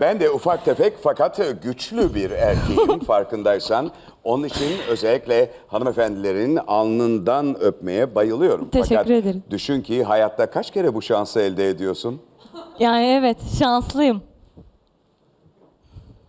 Ben de ufak tefek fakat güçlü bir erkeğim farkındaysan. Onun için özellikle hanımefendilerin alnından öpmeye bayılıyorum. Teşekkür fakat ederim. düşün ki hayatta kaç kere bu şansı elde ediyorsun? Yani evet şanslıyım.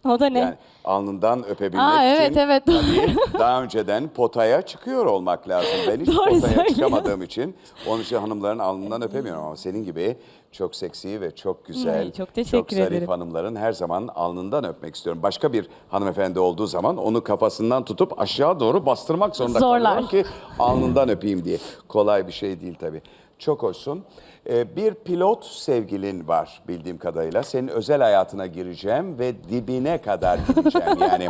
O da ne? Yani alnından öpebilmek Aa, evet, için evet, doğru. tabii daha önceden potaya çıkıyor olmak lazım. Ben hiç Doğru potaya söylüyorsun. çıkamadığım için onun için hanımların alnından öpemiyorum ama senin gibi çok seksi ve çok güzel, Ay, çok teşekkür zarif ederim. hanımların her zaman alnından öpmek istiyorum. Başka bir hanımefendi olduğu zaman onu kafasından tutup aşağı doğru bastırmak zorunda Zorlar. kalıyorum ki alnından öpeyim diye. Kolay bir şey değil tabii. Çok hoşsun. Ee, bir pilot sevgilin var bildiğim kadarıyla. Senin özel hayatına gireceğim ve dibine kadar gideceğim. Yani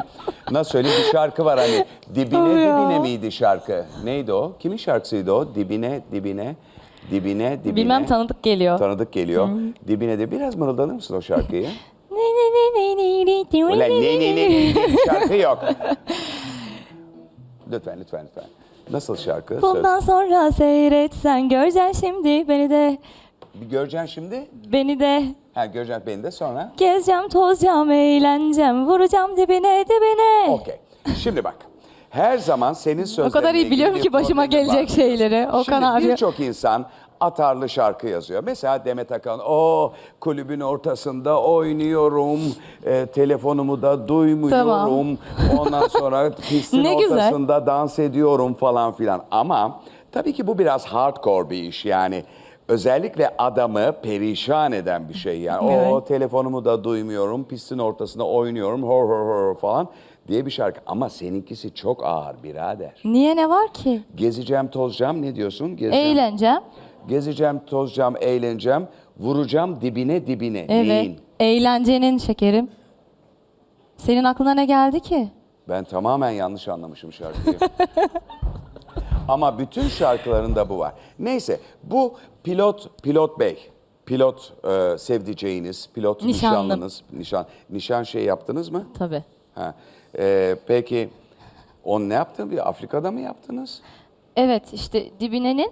nasıl söyleyeyim bir şarkı var hani dibine ya. dibine miydi şarkı? Neydi o? Kimin şarkısıydı o? Dibine dibine dibine dibine. Bilmem tanıdık geliyor. Tanıdık geliyor. Dibine de biraz mırıldanır mısın o şarkıyı? Ne ne ne ne ne ne Ulan ne ne ne ne şarkı yok. Lütfen lütfen lütfen. Nasıl şarkı? Söz. Bundan sonra seyretsen göreceksin şimdi beni de Bir göreceksin şimdi. beni de Ha göreceksin beni de sonra. gezeceğim tozacağım eğleneceğim vuracağım dibine dibine. Okey. Şimdi bak. Her zaman senin sözlerinle O kadar iyi biliyorum ki başıma gelecek var. şeyleri. Okan Şimdi abi. birçok insan atarlı şarkı yazıyor. Mesela Demet Akan, o kulübün ortasında oynuyorum, e, telefonumu da duymuyorum. Ondan sonra pistin Ne güzel. ortasında dans ediyorum falan filan. Ama tabii ki bu biraz hardcore bir iş yani. Özellikle adamı perişan eden bir şey yani. O Evet. telefonumu da duymuyorum, pistin ortasında oynuyorum, hor hor hor falan diye bir şarkı. Ama seninkisi çok ağır birader. Niye ne var ki? Gezeceğim, tozacağım ne diyorsun? Gezeceğim, Eğleneceğim. Gezeceğim, tozacağım, eğleneceğim. Vuracağım dibine dibine. Evet. Neyin? Eğlencenin şekerim. Senin aklına ne geldi ki? Ben tamamen yanlış anlamışım şarkıyı. Ama bütün şarkılarında bu var. Neyse bu pilot, pilot bey. Pilot e, sevdiceğiniz, pilot Nişanlım. nişanlınız. Nişan, nişan şey yaptınız mı? Tabii. Ha. E, peki on ne yaptın? Bir Afrika'da mı yaptınız? Evet işte Dibine'nin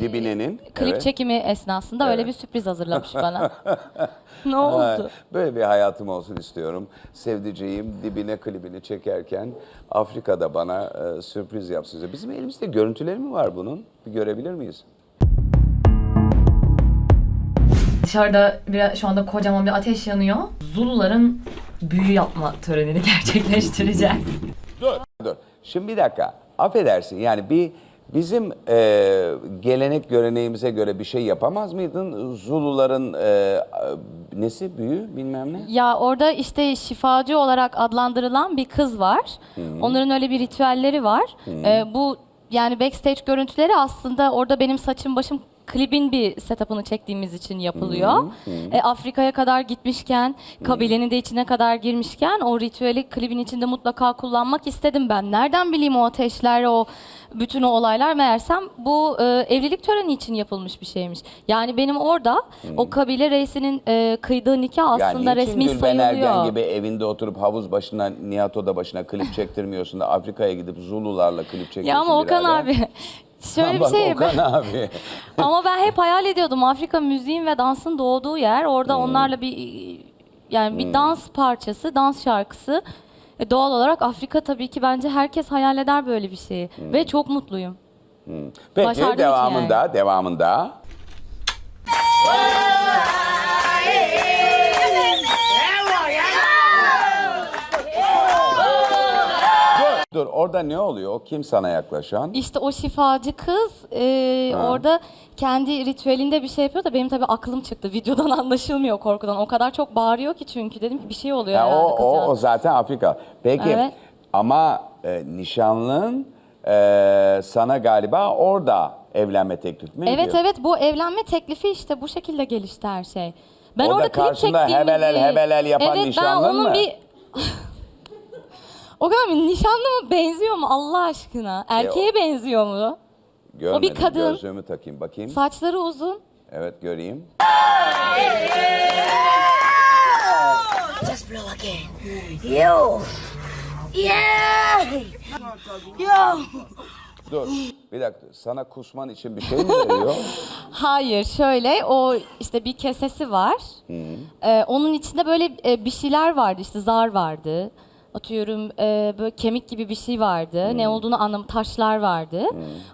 Dibine'nin. klip evet. çekimi esnasında öyle bir sürpriz hazırlamış bana. ne Ha, oldu? Böyle bir hayatım olsun istiyorum. Sevdiceğim dibine klibini çekerken Afrika'da bana e, sürpriz yapsın. Bizim elimizde görüntüleri mi var bunun? Bir görebilir miyiz? Dışarıda bir, şu anda kocaman bir ateş yanıyor. Zuluların büyü yapma törenini gerçekleştireceğiz. Dur. Dur. Şimdi bir dakika. Affedersin yani bir bizim e, gelenek göreneğimize göre bir şey yapamaz mıydın? Zuluların e, nesi büyü bilmem ne? Ya orada işte şifacı olarak adlandırılan bir kız var. Onların öyle bir ritüelleri var. Ee, bu yani backstage görüntüleri aslında orada benim saçım başım klibin bir setup'ını çektiğimiz için yapılıyor. E, Afrika'ya kadar gitmişken, kabilenin de içine kadar girmişken o ritüeli klibin içinde mutlaka kullanmak istedim ben. Nereden bileyim o ateşler, o bütün o olaylar meğersem bu e, evlilik töreni için yapılmış bir şeymiş. Yani benim orada o kabile reisinin e, kıydığı nikah aslında yani resmi niçin Gülben sayılıyor. Ergen gibi evinde oturup havuz başına, Nihat Oda başına klip çektirmiyorsun da Afrika'ya gidip Zulularla klip çekiyorsun Ya ama Okan birader? abi şöyle bir Bak şey Okan abi. ama ben hep hayal ediyordum Afrika müziğin ve dansın doğduğu yer. Orada Hmm. onlarla bir yani bir dans parçası, dans şarkısı. E, doğal olarak Afrika tabii ki bence herkes hayal eder böyle bir şeyi Hmm. ve çok mutluyum. Peki Başardım için devamında, devamında. Dur, orada ne oluyor? O kim sana yaklaşan? İşte o şifacı kız e, orada kendi ritüelinde bir şey yapıyor da benim tabii aklım çıktı. Videodan anlaşılmıyor korkudan. O kadar çok bağırıyor ki çünkü dedim ki bir şey oluyor Ha, herhalde o, o, kızcağız. o zaten Afrika. Peki Evet. ama e, nişanlın e, sana galiba orada evlenme teklifi mi Evet ediyor? evet bu evlenme teklifi işte bu şekilde gelişti her şey. Ben Orada orada klip karşında çektiğimizi... hebelel hebelel yapan evet, nişanlın ben onun mı? bir... o kadar mı? Nişanlı mı? Benziyor mu Allah aşkına? Erkeğe benziyor mu? Görmedim, kadın. Gözlüğümü takayım bakayım. Saçları uzun. Evet göreyim. Just blow again. Yo. Yeah. Yo. Dur. Bir dakika sana kusman için bir şey mi veriyor? Hayır şöyle o işte bir kesesi var. Ee, onun içinde böyle e, bir şeyler vardı işte zar vardı. Atıyorum e, böyle kemik gibi bir şey vardı. Ne olduğunu anlam taşlar vardı.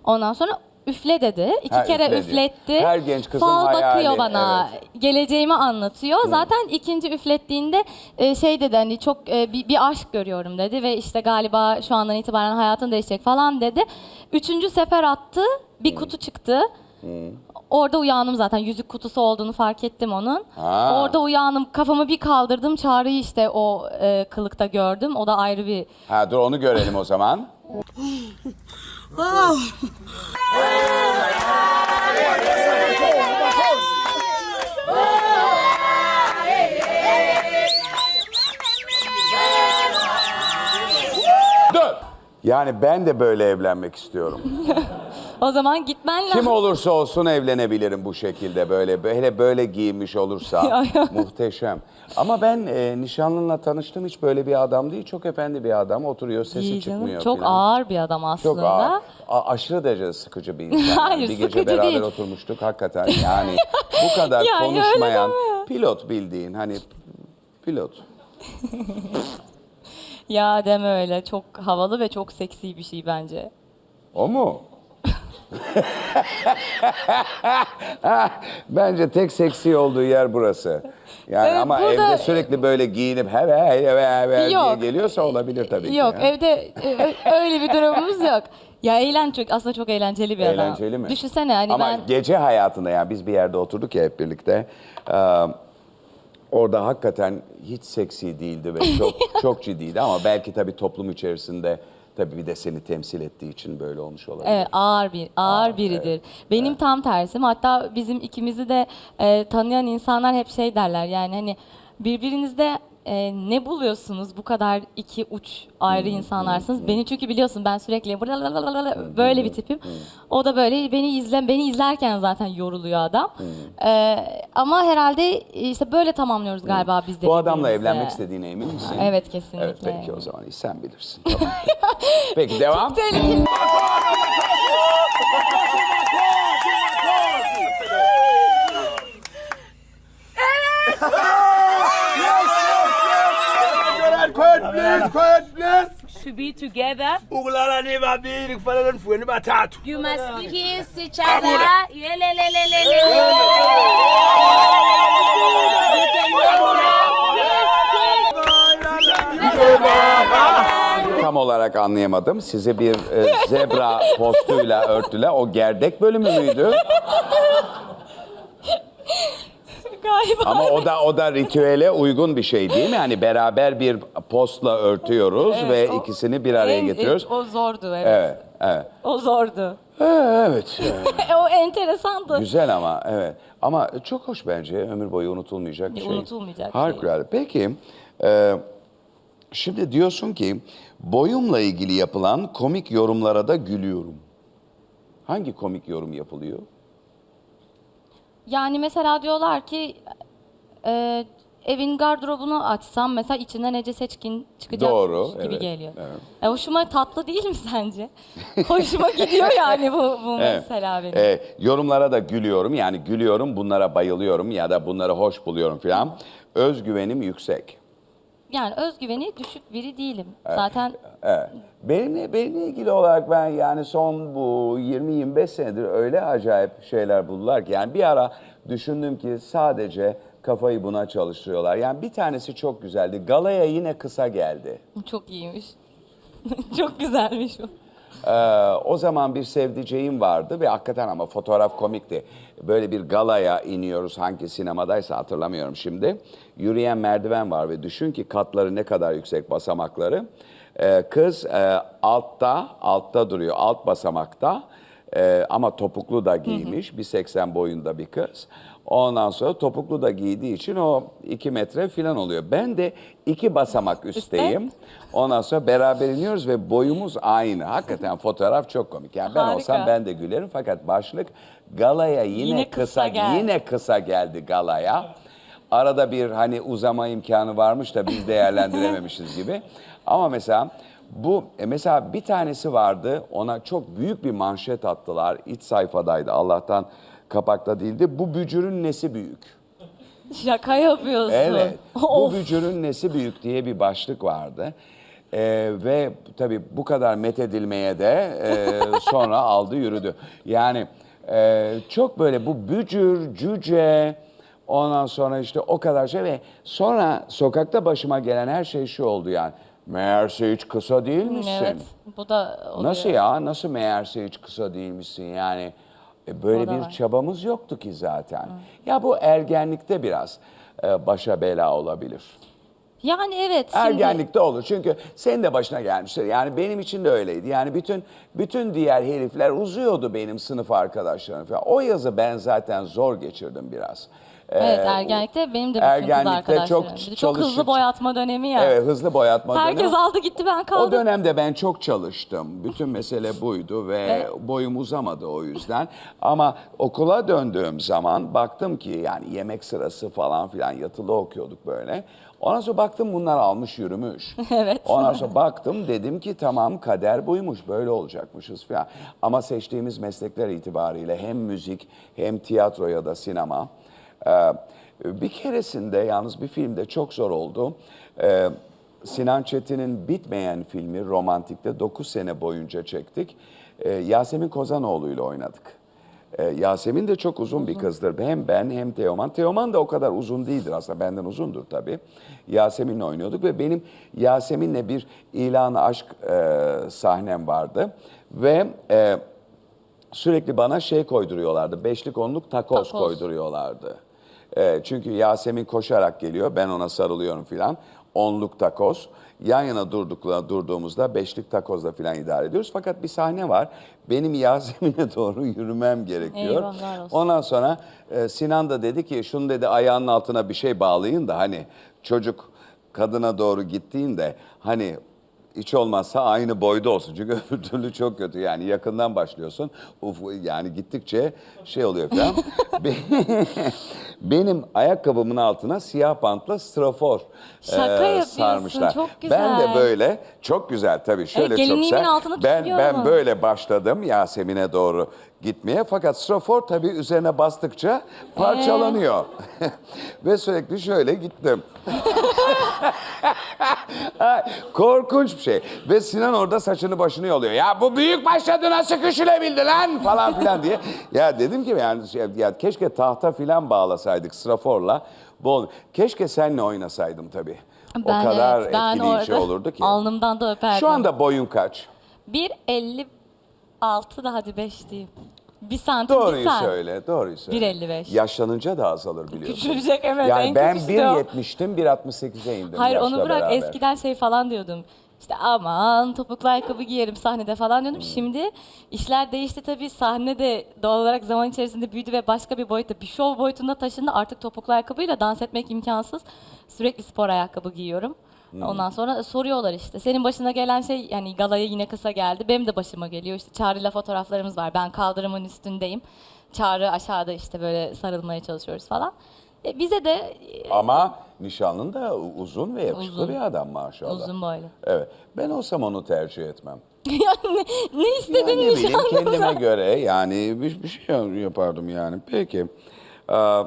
Ondan sonra üfle dedi. İki Ha, kere üfledi. üfletti. Her genç kızın Fal hayali, bakıyor bana. Geleceğimi anlatıyor. Zaten ikinci üflettiğinde e, şey dedi hani çok e, bir, bir aşk görüyorum dedi ve işte galiba şu andan itibaren hayatın değişecek falan dedi. Üçüncü sefer attı. Bir kutu çıktı. Orada uyandım zaten. Yüzük kutusu olduğunu fark ettim onun. Ha. Orada uyandım. Kafamı bir kaldırdım. Çağrı'yı işte o e, kılıkta gördüm. O da ayrı bir... Ha dur onu görelim o zaman. Dur. Yani ben de böyle evlenmek istiyorum. O zaman gitmen lazım. Kim olursa olsun evlenebilirim bu şekilde böyle. Hele böyle giyinmiş olursa muhteşem. Ama ben e, nişanlınla tanıştım hiç böyle bir adam değil. Çok efendi bir adam. Oturuyor sesi İyi canım. çıkmıyor. Çok filan. ağır bir adam aslında. Çok ağır. A- aşırı derece sıkıcı bir insan. Hayır, bir gece sıkıcı beraber değil. oturmuştuk hakikaten. Yani bu kadar Yani öyle konuşmayan deme. pilot bildiğin hani pilot. Ya deme öyle. Çok havalı ve çok seksi bir şey bence. O mu? Bence tek seksi olduğu yer burası. Yani Evet, ama burada- evde sürekli böyle giyinip he he he he he diye Yok. geliyorsa olabilir tabii ki. Yok ya. evde e, ö- öyle bir durumumuz yok. Ya eğlen çok aslında çok eğlenceli bir adam. Eğlenceli mi? Düşünsene hani Ama ben gece hayatında yani biz bir yerde oturduk ya hep birlikte. Ee, orada hakikaten hiç seksi değildi ve çok çok ciddiydi ama belki tabii toplum içerisinde tabii bir de seni temsil ettiği için böyle olmuş olabilir. Evet, ağır bir ağır biridir. Benim tam tersim. Hatta bizim ikimizi de e, tanıyan insanlar hep şey derler. Yani hani birbirinizde e, ne buluyorsunuz? Bu kadar iki uç ayrı insanlarsınız. Beni çünkü biliyorsun ben sürekli böyle bir tipim. O da böyle beni izle beni izlerken zaten yoruluyor adam. E, ama herhalde işte böyle tamamlıyoruz galiba biz de. Bu adamla evlenmek istediğine emin misin? Evet kesinlikle. Evet peki o zaman iyi, sen bilirsin. Tamam. peki devam. Tehlikeli. to be together. ukulala ni babili kufanele nifuyeni bathathu You must kiss each other. Tam olarak anlayamadım. Sizi bir e, zebra postuyla örtüle o gerdek bölümü müydü? Galiba. Ama o da o da ritüele uygun bir şey değil mi? Yani beraber bir postla örtüyoruz ve Evet, o- ikisini bir araya En- getiriyoruz. O zordu evet. Evet, evet. O zordu. Ee, Evet. o enteresandı. Güzel ama evet. Ama çok hoş bence. Ömür boyu unutulmayacak bir şey. unutulmayacak bir Harikulade. Peki. e, şimdi diyorsun ki boyumla ilgili yapılan komik yorumlara da gülüyorum. Hangi komik yorum yapılıyor? Yani mesela diyorlar ki e, evin gardırobunu açsam mesela içinden Ece Seçkin çıkacak Doğru, gibi evet, geliyor. evet. E, hoşuma tatlı değil mi sence? hoşuma gidiyor yani bu, bu Evet. mesela benim. E, yorumlara da gülüyorum. Yani gülüyorum, bunlara bayılıyorum ya da bunları hoş buluyorum filan. Özgüvenim yüksek. Yani özgüveni düşük biri değilim. Zaten Evet. Benimle, benimle ilgili olarak ben yani son bu 20-25 senedir öyle acayip şeyler buldular ki yani bir ara düşündüm ki sadece kafayı buna çalıştırıyorlar. Yani bir tanesi çok güzeldi. Galaya yine kısa geldi. çok iyiymiş. çok güzelmiş bu. Ee, o zaman bir sevdiceğim vardı ve hakikaten ama fotoğraf komikti. Böyle bir galaya iniyoruz hangi sinemadaysa hatırlamıyorum şimdi. Yürüyen merdiven var ve düşün ki katları ne kadar yüksek basamakları. Ee, kız e, altta, altta duruyor, alt basamakta. Ee, ama topuklu da giymiş, 1.80 boyunda bir kız. Ondan sonra topuklu da giydiği için o 2 metre falan oluyor. Ben de iki basamak üstteyim. Ondan sonra beraber iniyoruz ve boyumuz aynı. Hakikaten fotoğraf çok komik. Yani ben Harika. olsam ben de gülerim fakat başlık galaya yine, Yine kısa, kısa geldi. yine kısa geldi galaya. Arada bir hani uzama imkanı varmış da biz değerlendirememişiz gibi. Ama mesela Bu e, mesela bir tanesi vardı ona çok büyük bir manşet attılar. İç sayfadaydı Allah'tan kapakta değildi. Bu bücürün nesi büyük? Şaka yapıyorsun. Evet. Bu Of. bücürün nesi büyük diye bir başlık vardı. Ee, ve tabii bu kadar methedilmeye de e, sonra aldı yürüdü. Yani e, çok böyle bu bücür, cüce, ondan sonra işte o kadar şey ve sonra sokakta başıma gelen her şey şu oldu yani. Meğerse hiç kısa değilmişsin. Evet. Bu da oluyor. Nasıl ya? Nasıl meğerse hiç kısa değilmişsin yani? E, böyle bir var. çabamız yoktu ki zaten. Ya bu ergenlikte biraz e, başa bela olabilir. Yani evet. Şimdi, Ergenlikte olur çünkü senin de başına gelmiştir. Yani benim için de öyleydi. Yani bütün bütün diğer herifler uzuyordu benim sınıf arkadaşlarım falan. O yazı ben zaten zor geçirdim biraz. Evet Ee, ergenlikte benim de bütün kız ergenlikte arkadaşlarım. çok Bir de çok çalışıp- hızlı boyatma dönemi ya. Evet hızlı boyatma Herkes dönemi. aldı gitti ben kaldım. O dönemde ben çok çalıştım. Bütün mesele buydu ve boyum uzamadı o yüzden. Ama okula döndüğüm zaman baktım ki yani yemek sırası falan filan yatılı okuyorduk böyle. Ondan sonra baktım bunlar almış yürümüş. Evet. Ondan sonra baktım dedim ki tamam kader buymuş böyle olacakmışız falan. Ama seçtiğimiz meslekler itibariyle hem müzik hem tiyatro ya da sinema. Ee, bir keresinde yalnız bir filmde çok zor oldu. Ee, Sinan Çetin'in bitmeyen filmi Romantik'te 9 sene boyunca çektik. Ee, Yasemin Kozanoğlu ile oynadık. Yasemin de çok uzun bir kızdır. Hem ben hem Teoman. Teoman da o kadar uzun değildir aslında. Benden uzundur tabii. Yasemin'le oynuyorduk ve benim Yasemin'le bir ilan aşk e, sahnem vardı. Ve e, sürekli bana şey koyduruyorlardı. Beşlik onluk takoz, Takoz. koyduruyorlardı. E, çünkü Yasemin koşarak geliyor. Ben ona sarılıyorum filan. Onluk takoz. Yan yana durdukla durduğumuzda beşlik takozla filan idare ediyoruz. Fakat bir sahne var. Benim Yasemin'e doğru yürümem gerekiyor. Eyvahlar olsun. Ondan sonra e, Sinan da dedi ki şunu dedi ayağının altına bir şey bağlayın da hani çocuk kadına doğru gittiğinde hani hiç olmazsa aynı boyda olsun. Çünkü öbür türlü çok kötü yani yakından başlıyorsun. Uf, yani gittikçe şey oluyor falan. Be- Benim ayakkabımın altına siyah pantla strafor Şaka e, yapıyorsun, sarmışlar. çok Ben de güzel. böyle çok güzel tabii şöyle çok gelinliğimin güzel. altını Ben, tutuyor ben böyle başladım Yasemin'e doğru gitmeye. Fakat strafor tabii üzerine bastıkça parçalanıyor. Ve sürekli şöyle gittim. Korkunç bir şey. Ve Sinan orada saçını başını yoluyor. Ya bu büyük başladı nasıl küçülebildi lan falan filan diye. Ya dedim ki yani şey, ya keşke tahta filan bağlasaydık straforla. Bol. Keşke seninle oynasaydım tabii. o Ben kadar evet, ben etkileyici orada olurdu ki. Alnımdan da öperdim. Şu anda boyun kaç? 1.56 da hadi 5 diyeyim. Bir santim bir Doğruyu santim. söyle, doğruyu söyle. 1.55. Yaşlanınca da azalır biliyorsun. Küçülecek, evet, Yani en ben kötüsü de o. 1.70'tim, 1.68'e indim Hayır yaşla onu bırak beraber. eskiden şey falan diyordum. İşte aman topuklu ayakkabı giyerim sahnede falan diyordum. Şimdi işler değişti tabii. Sahne de doğal olarak zaman içerisinde büyüdü ve başka bir boyutta, bir şov boyutunda taşındı. Artık topuklu ayakkabıyla dans etmek imkansız. Sürekli spor ayakkabı giyiyorum. Ondan sonra soruyorlar işte. Senin başına gelen şey yani galaya yine kısa geldi. Benim de başıma geliyor. İşte Çağrı'yla fotoğraflarımız var. Ben kaldırımın üstündeyim. Çağrı aşağıda işte böyle sarılmaya çalışıyoruz falan. E, bize de e, Ama nişanlın da uzun ve yakışıklı Uzun. bir adam maşallah. uzun boylu. Evet. Ben olsam onu tercih etmem. yani ne istedin ne bileyim nişanlımdan? kendime göre yani bir, bir şey yapardım yani. Peki. Aa,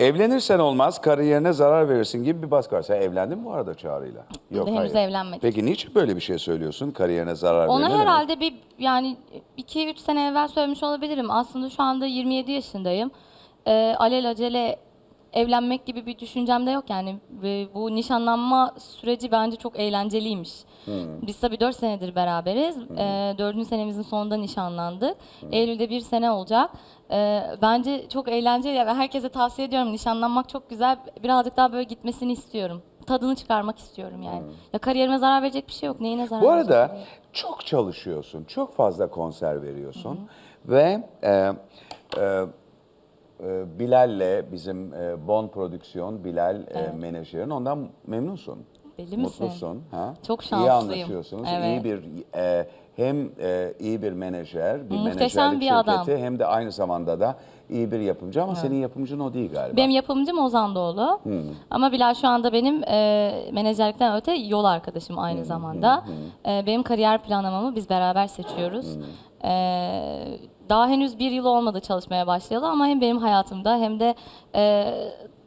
evlenirsen olmaz, kariyerine zarar verirsin gibi bir baskı var. Sen evlendin mi bu arada Çağrı'yla? Yok Henüz evlenmedik. Peki niçin böyle bir şey söylüyorsun? Kariyerine zarar verir Ona demek? herhalde bir yani 2-3 sene evvel söylemiş olabilirim. Aslında şu anda 27 yaşındayım. Ee, alelacele evlenmek gibi bir düşüncem de yok yani. Ve bu nişanlanma süreci bence çok eğlenceliymiş. Biz tabii 4 senedir beraberiz. Ee, 4. senemizin sonunda nişanlandık. Eylül'de bir sene olacak. Ee, bence çok eğlenceli ve herkese tavsiye ediyorum. Nişanlanmak çok güzel. Birazcık daha böyle gitmesini istiyorum. Tadını çıkarmak istiyorum yani. Ya kariyerime zarar verecek bir şey yok. Neyine zarar Bu verecek? arada çok çalışıyorsun, çok fazla konser veriyorsun ve e, e, e, Bilal'le bizim e, Bon Prodüksiyon, Bilal e, menajerin ondan memnunsun. Deli misin? Mutlusun. Ha? Çok İyi şanslıyım. anlaşıyorsunuz. Evet. İyi bir e, hem e, iyi bir menajer, bir Muhteşem menajerlik bir adam. şirketi hem de aynı zamanda da iyi bir yapımcı ama senin yapımcın o değil galiba. Benim yapımcım Ozan Doğulu. Ama Bilal şu anda benim e, menajerlikten öte yol arkadaşım aynı zamanda. E, benim kariyer planlamamı biz beraber seçiyoruz. E, daha henüz bir yıl olmadı çalışmaya başlayalı ama hem benim hayatımda hem de e,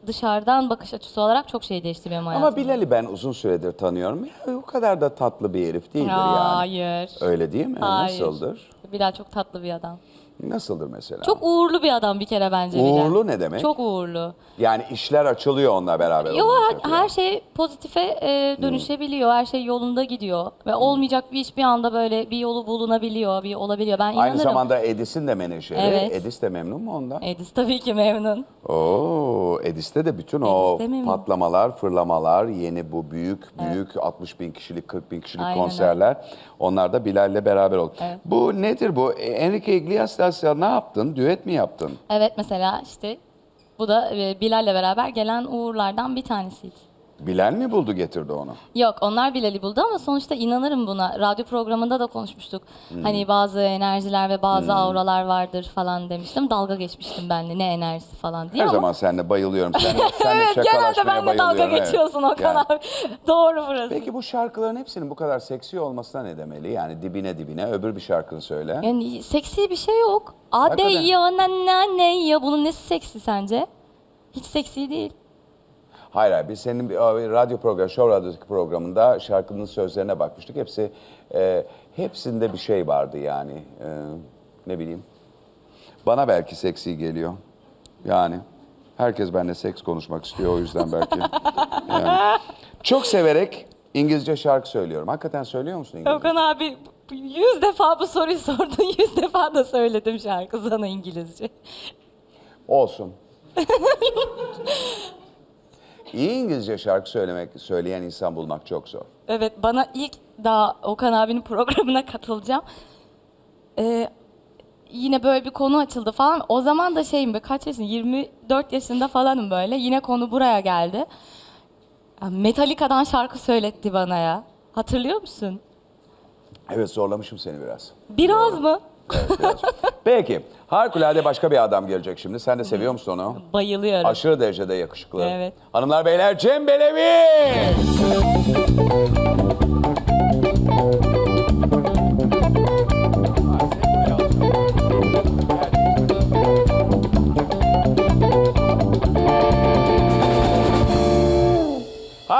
dışarıdan bakış açısı olarak çok şey değişti benim hayatımda. Ama Bilal'i ben uzun süredir tanıyorum. Ya, o kadar da tatlı bir herif değildir yani. Hayır. Öyle değil mi? Hayır. Nasıldır? Bilal çok tatlı bir adam. Nasıldır mesela? Çok uğurlu bir adam bir kere bence Bilal. Uğurlu ne demek? Çok uğurlu. Yani işler açılıyor onunla beraber. Yo olunca her, falan. her şey pozitife e, dönüşebiliyor. Her şey yolunda gidiyor. Ve olmayacak bir iş bir anda böyle bir yolu bulunabiliyor, bir olabiliyor. Ben inanırım. Aynı zamanda Edis'in de menajeri. Evet. Edis de memnun mu ondan? Edis tabii ki memnun. Oo, Edis'te de bütün o memnun. patlamalar, fırlamalar, yeni bu büyük büyük 60 bin kişilik, 40 bin kişilik Aynen konserler. Onlar da Bilal'le beraber oldu. Bu nedir bu? E, Enrique Iglesias'la ne yaptın? Düet mi yaptın? Evet mesela işte bu da e, Bilal'le beraber gelen uğurlardan bir tanesiydi. Bilal mi buldu getirdi onu? Yok onlar Bilal'i buldu ama sonuçta inanırım buna. Radyo programında da konuşmuştuk. Hmm. Hani bazı enerjiler ve bazı auralar vardır falan demiştim. Dalga geçmiştim benle ne enerjisi falan diye Her ama zaman seninle bayılıyorum. Sen, seninle evet, genelde şakalaşmaya benimle dalga bayılıyorum, evet. geçiyorsun Okan Yani. abi. Doğru burası. Peki bu şarkıların hepsinin bu kadar seksi olmasına ne demeli? Yani dibine dibine öbür bir şarkını söyle. Yani seksi bir şey yok. Ade Hakikaten. ya ne ne ya bunun nesi seksi sence? Hiç seksi değil. Hayır hayır biz senin bir, radyo programı, Show Radyo'daki programında şarkının sözlerine bakmıştık. Hepsi e, hepsinde bir şey vardı yani. E, ne bileyim. Bana belki seksi geliyor. Yani herkes benimle seks konuşmak istiyor o yüzden belki. Yani. Çok severek İngilizce şarkı söylüyorum. Hakikaten söylüyor musun İngilizce? Okan abi yüz defa bu soruyu sordun. Yüz defa da söyledim şarkı sana İngilizce. Olsun. İyi İngilizce şarkı söylemek, söyleyen insan bulmak çok zor. Evet bana ilk daha Okan abinin programına katılacağım. Ee, yine böyle bir konu açıldı falan. O zaman da şeyim be kaç yaşın? 24 yaşında falanım böyle. Yine konu buraya geldi. Ya, Metallica'dan şarkı söyletti bana ya. Hatırlıyor musun? Evet zorlamışım seni biraz. Biraz mı? Evet, biraz. Peki. Harikulade başka bir adam gelecek şimdi. Sen de seviyor musun onu? Bayılıyorum. Aşırı derecede yakışıklı. Evet. Hanımlar beyler Cem Belevi.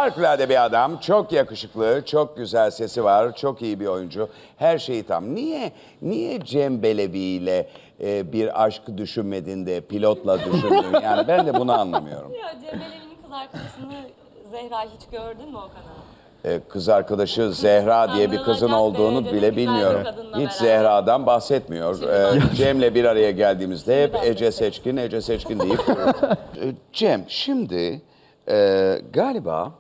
Harikulade bir adam, çok yakışıklı, çok güzel sesi var, çok iyi bir oyuncu. Her şeyi tam. Niye niye Cem Belevi ile e, bir aşk düşünmedin de pilotla düşündün? Yani ben de bunu anlamıyorum. Ya Cem Belevi'nin kız arkadaşını Zehra hiç gördün mü Okan abi? E, kız arkadaşı Zehra diye bir kızın olduğunu bile bilmiyorum. Hiç. Zehra'dan bahsetmiyor. E, Cem'le bir araya geldiğimizde hep. Ece Seçkin, Ece Seçkin deyip duruyor. E, Cem şimdi e, galiba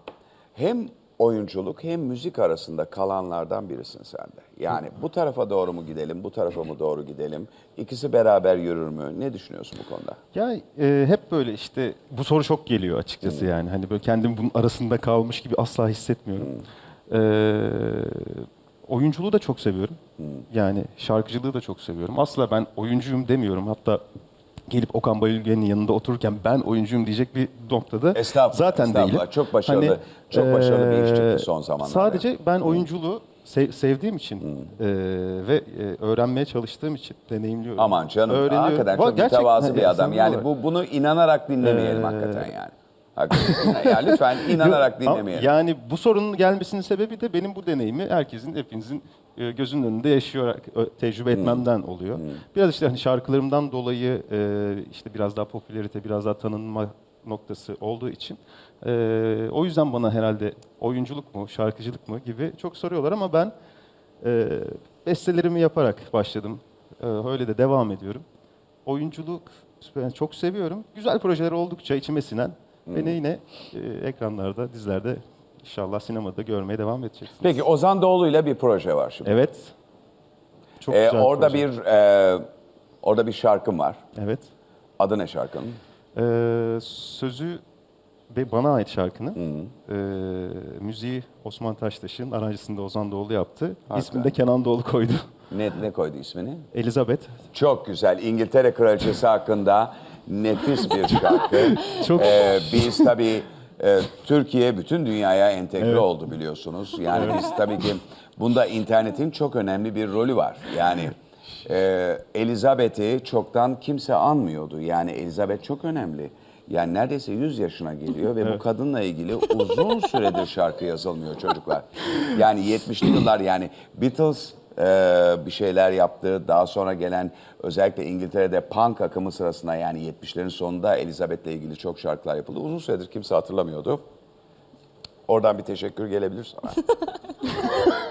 hem oyunculuk hem müzik arasında kalanlardan birisin sen de. Yani bu tarafa doğru mu gidelim, bu tarafa mı doğru gidelim? İkisi beraber yürür mü? Ne düşünüyorsun bu konuda? Ya e, hep böyle işte bu soru çok geliyor açıkçası yani. Hani böyle kendim bunun arasında kalmış gibi asla hissetmiyorum. E, oyunculuğu da çok seviyorum. Yani şarkıcılığı da çok seviyorum. Asla ben oyuncuyum demiyorum. Hatta gelip Okan Bayülgen'in yanında otururken ben oyuncuyum diyecek bir noktada Estağfurullah, zaten estağfurullah. değilim. Çok başarılı- çok başarılı bir iş çıktı son zamanlarda. Sadece ben oyunculuğu sev- sevdiğim için e, ve e, öğrenmeye çalıştığım için deneyimliyorum. Aman canım Öğreniyorum. hakikaten Va- çok gerçekten mütevazı hani bir adam. Yani bu bunu inanarak dinlemeyelim hakikaten yani. Hakikaten. yani lütfen inanarak Ama dinlemeyelim. Yani bu sorunun gelmesinin sebebi de benim bu deneyimi herkesin, hepinizin gözünün önünde yaşayarak ö, tecrübe etmemden oluyor. Biraz işte hani şarkılarımdan dolayı e, işte biraz daha popülerite, biraz daha tanınma noktası olduğu için e, o yüzden bana herhalde oyunculuk mu, şarkıcılık mı gibi çok soruyorlar ama ben e, bestelerimi yaparak başladım. E, öyle de devam ediyorum. Oyunculuk çok seviyorum. Güzel projeler oldukça içime sinen beni yine e, ekranlarda, dizilerde inşallah sinemada görmeye devam edeceksiniz. Peki Ozan Doğulu'yla bir proje var şimdi. Evet. Çok Ee, güzel orada proje. bir e, orada bir şarkım var. Evet. Adı ne şarkının? Ee, sözü ve bana ait şarkının e, müziği Osman Taştaş'ın, aranjesini de Ozan Doğulu yaptı. İsmini de Kenan Doğulu koydu. Ne, ne koydu ismini? Elizabeth. Çok güzel. İngiltere Kraliçesi hakkında nefis bir şarkı. Çok- Ee, biz tabii e, Türkiye bütün dünyaya entegre oldu biliyorsunuz. Yani biz tabii ki bunda internetin çok önemli bir rolü var. Yani e, Elizabeth'i çoktan kimse anmıyordu. Yani Elizabeth çok önemli. Yani neredeyse 100 yaşına geliyor ve bu kadınla ilgili uzun süredir şarkı yazılmıyor çocuklar. Yani 70'li yıllar yani Beatles e, bir şeyler yaptı. Daha sonra gelen özellikle İngiltere'de punk akımı sırasında yani 70'lerin sonunda Elizabeth'le ilgili çok şarkılar yapıldı. Uzun süredir kimse hatırlamıyordu. Oradan bir teşekkür gelebilir sana.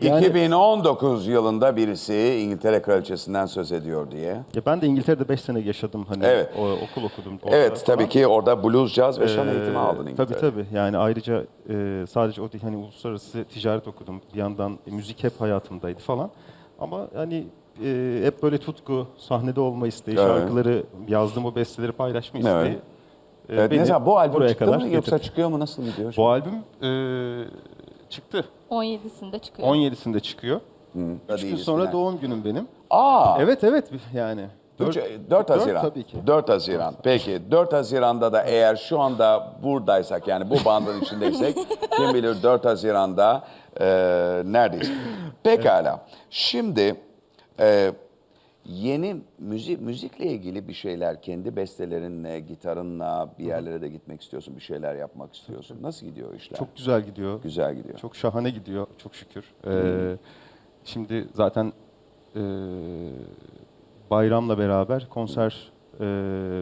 2019 yılında birisi İngiltere Kraliçesinden söz ediyor diye. Ya ben de İngiltere'de 5 sene yaşadım. Hani Evet. o, okul okudum. orada Evet tabii falan. ki orada blues, caz ve şan Ee, eğitimi aldın Tabii İngiltere'de. tabii. Yani ayrıca e, sadece o değil hani uluslararası ticaret okudum. Bir yandan e, müzik hep hayatımdaydı falan. Ama hani e, hep böyle tutku, sahnede olma isteği, Evet. şarkıları yazdığım o besteleri paylaşma isteği. Evet. e, Evet, beni ne zaman bu albüm buraya çıktı mı yoksa getirdi. çıkıyor mu nasıl gidiyor? Bu albüm e, çıktı. 17'sinde çıkıyor. 17'sinde çıkıyor. Da Üç gün sonra doğum günüm benim. Aa, Evet evet yani. 4, Dört- 4 Haziran. tabii ki. 4 Haziran. Peki 4 Haziran'da da eğer şu anda buradaysak yani bu bandın içindeysek kim bilir 4 Haziran'da e, neredeyiz? Pekala. Şimdi e, yeni müzik müzikle ilgili bir şeyler kendi bestelerinle, gitarınla bir yerlere de gitmek istiyorsun, bir şeyler yapmak istiyorsun. Nasıl gidiyor işler? Çok güzel gidiyor. güzel gidiyor. Çok şahane gidiyor çok şükür. Ee, şimdi zaten e, bayramla beraber konser e,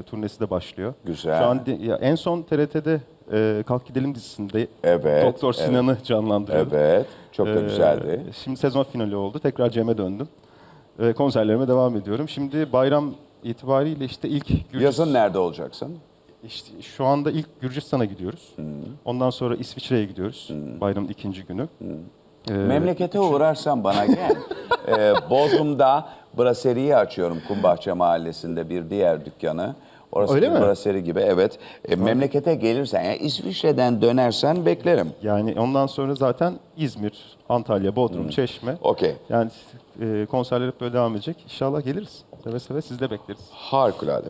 turnesi de başlıyor. Güzel. Şu an ya en son TRT'de e, Kalk Gidelim dizisinde Evet, Doktor evet. Sinan'ı canlandırıyordum. Evet, çok da Ee, güzeldi. Şimdi sezon finali oldu. Tekrar Cem'e döndüm. Ee, konserlerime devam ediyorum. Şimdi bayram itibariyle işte ilk Gürcis- Yazın nerede olacaksın? işte şu anda ilk Gürcistan'a gidiyoruz. Ondan sonra İsviçre'ye gidiyoruz. Bayramın ikinci günü. Ee, Memlekete uğrarsan bana gel. ee, Bodrum'da braseriyi açıyorum Kumbahçe Mahallesi'nde bir diğer dükkanı. Orası Öyle mi? braseri gibi evet. E, memlekete gelirsen yani İsviçre'den dönersen beklerim. Yani ondan sonra zaten İzmir, Antalya, Bodrum, Çeşme. Okey. Yani e, konserler hep böyle devam edecek. İnşallah geliriz. Seve seve siz de bekleriz. Harikulade.